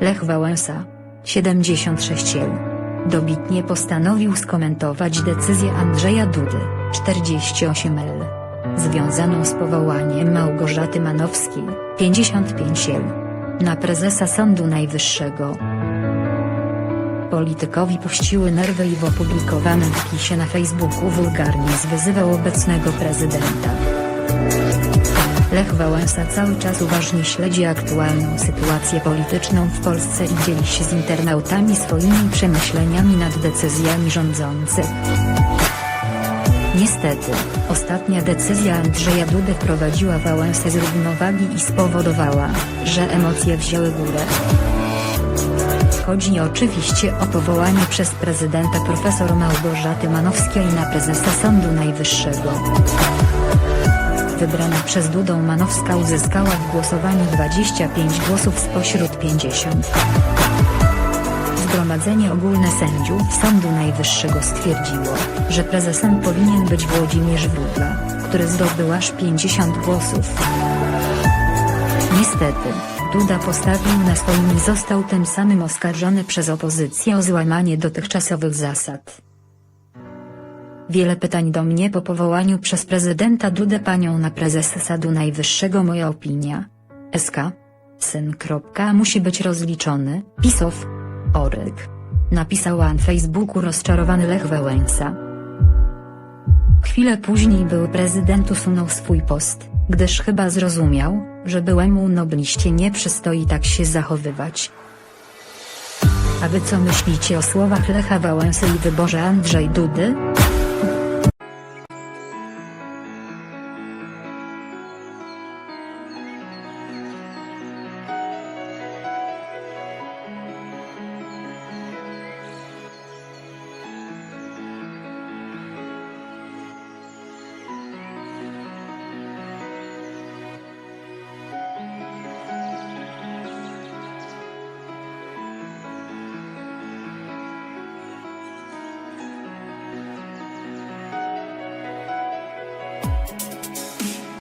Lech Wałęsa, 76 l. Dobitnie postanowił skomentować decyzję Andrzeja Dudy, 48 l. Związaną z powołaniem Małgorzaty Manowskiej, 55 l. Na prezesa Sądu Najwyższego. Politykowi puściły nerwy i w opublikowanym wpisie na Facebooku wulgarnie zwyzywał obecnego prezydenta. Lech Wałęsa cały czas uważnie śledzi aktualną sytuację polityczną w Polsce i dzieli się z internautami swoimi przemyśleniami nad decyzjami rządzących. Niestety, ostatnia decyzja Andrzeja Dudy wprowadziła Wałęsę z równowagi i spowodowała, że emocje wzięły górę. Chodzi oczywiście o powołanie przez prezydenta profesor Małgorzaty Manowskiej na prezesa Sądu Najwyższego. Wybrana przez Dudą Manowska uzyskała w głosowaniu 25 głosów spośród 50. Zgromadzenie Ogólne Sędziów Sądu Najwyższego stwierdziło, że prezesem powinien być Włodzimierz Wróbla, który zdobył aż 50 głosów. Niestety, Duda postawił na swoim i został tym samym oskarżony przez opozycję o złamanie dotychczasowych zasad. Wiele pytań do mnie po powołaniu przez prezydenta Dudę panią na prezesa Sądu Najwyższego moja opinia. SK. Syn. Musi być rozliczony, Pisow. Oryk. Napisała na Facebooku rozczarowany Lech Wałęsa. Chwilę później był prezydent usunął swój post, gdyż chyba zrozumiał, że byłemu nobliście nie przystoi tak się zachowywać. A wy co myślicie o słowach Lecha Wałęsy i wyborze Andrzej Dudy?